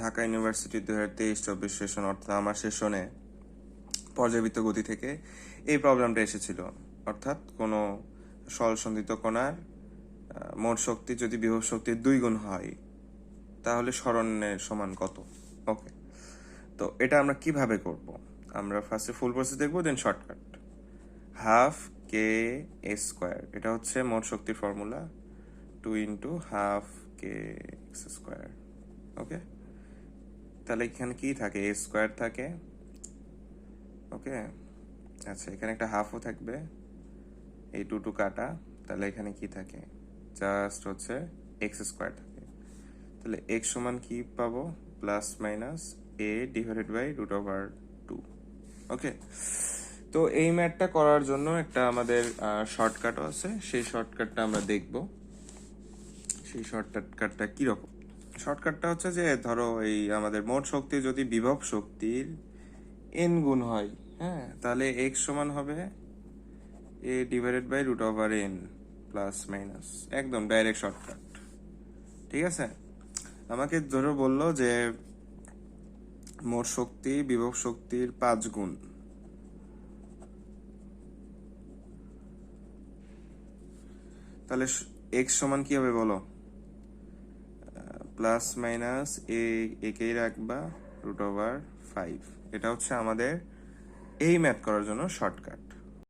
Dhaka university দু হাজার তেইশ চব্বিশ সেশন, অর্থাৎ আমার সেশনে পর্যাবৃত্ত গতি থেকে এই প্রবলেমটা এসেছিল। অর্থাৎ কোনো সলসন্দিত কণার মোট শক্তি যদি বিভব শক্তির দুই গুণ হয়, তাহলে স্মরণের সমান কত? ওকে তো এটা আমরা কীভাবে করব? আমরা ফার্স্টে ফুল প্রসেস দেখব then shortcut half K A square এটা হচ্ছে মোট শক্তির formula two into half K X square okay তাহলে এখানে কি থাকে? এ স্কোয়ার থাকে। ওকে আচ্ছা এখানে একটা হাফও থাকবে। এই টু টু কাটা, তাহলে এখানে কি থাকে? জাস্ট হচ্ছে এক্স স্কোয়ার থাকে। তাহলে এক্স সমান কি পাবো? Plus minus A divided by root over two okay তো এই ম্যাটটা করার জন্য একটা আমাদের শর্টকাটও আছে। সেই শর্টকাটটা আমরা দেখব। সেই শর্টকাটটা কীরকম শর্টকাটটা হচ্ছে যে, ধরো এই আমাদের মোট শক্তি যদি বিভব শক্তির এন গুণ হয় হ্যাঁ তাহলে এক্স সমান হবে A divided by root over N plus minus একদম ডাইরেক্ট শর্টকাট ঠিক আছে? আমাকে ধরো বলল যে, মোট শক্তি বিভব শক্তির পাঁচ গুণ। তাহলে এক্স সমান কি হবে বলো? প্লাস মাইনাস এ একেই রাখবা? রুট ওভার ফাইভ এটা হচ্ছে আমাদের এই ম্যাথ করার জন্য শর্টকাট